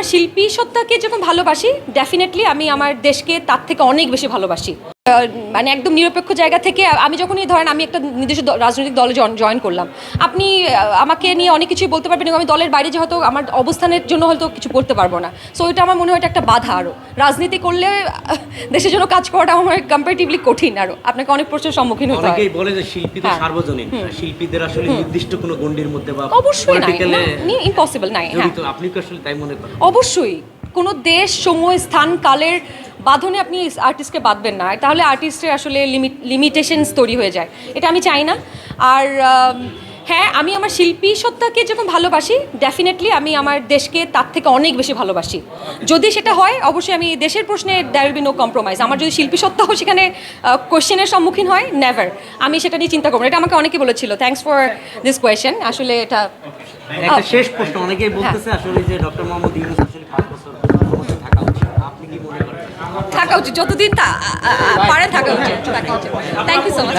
আমার শিল্পী সত্তাকে যখন ভালোবাসি ডেফিনেটলি আমি আমার দেশকে তার থেকে অনেক বেশি ভালোবাসি। মানে একদম নিরপেক্ষ জায়গা থেকে আমি যখনই ধরেন আমি একটা নির্দিষ্ট রাজনৈতিক দলে জয়েন করলাম আপনি আমাকে নিয়ে অনেক কিছুই বলতে পারবেন এবং আমি দলের বাইরে হয়তো আমার অবস্থানের জন্য হয়তো কিছু করতে পারব না। সো এটা আমার মনে হয় এটা একটা বাধা আরও রাজনীতি করলে দেশের জন্য কাজ করাটা আমার কম্পারেটিভলি কঠিন আরও আপনাকে অনেক প্রশ্নের সম্মুখীন হতে হয়। অনেকেই বলে যে শিল্পী তো হ্যাঁ। সার্বজনীন শিল্পীদের আসলে নির্দিষ্ট কোনো গণ্ডির মধ্যে বা অবশ্যই পলিটিক্যালে ইম্পসিবল নাই হ্যাঁ। আপনি কি আসলে তাই মনে করেন? অবশ্যই। কোনো দেশ, সময়, স্থান, কালের বাঁধনে আপনি আর্টিস্টকে বাঁধবেন না। তাহলে আর্টিস্টের আসলে লিমিট লিমিটেশনস তৈরি হয়ে যায়। এটা আমি চাই না। আর হ্যাঁ আমি আমার শিল্পী সত্তাকে যখন ভালোবাসি ডেফিনেটলি আমি আমার দেশকে তার থেকে অনেক বেশি ভালোবাসি। যদি সেটা হয় অবশ্যই আমি দেশের প্রশ্নে there will be no compromise আমার যদি শিল্পী সত্তাও সেখানে কোয়েশ্চেনের সম্মুখীন হয় নেভার আমি সেটা নিয়ে চিন্তা করব এটা আমাকে অনেকে বলেছিল থ্যাংকস ফর দিস কোয়েশ্চেন আসলে এটা শেষ প্রশ্ন। অনেকেই বলতেছে আসলে যে ডক্টর মোহাম্মদ ইউনুস আসলে পাঁচ বছর থাকা উচিত। আপনি কি মনে করেন? থাকা উচিত। যতদিন পারেন থাকা উচিত। থাকা উচিত। Thank you so much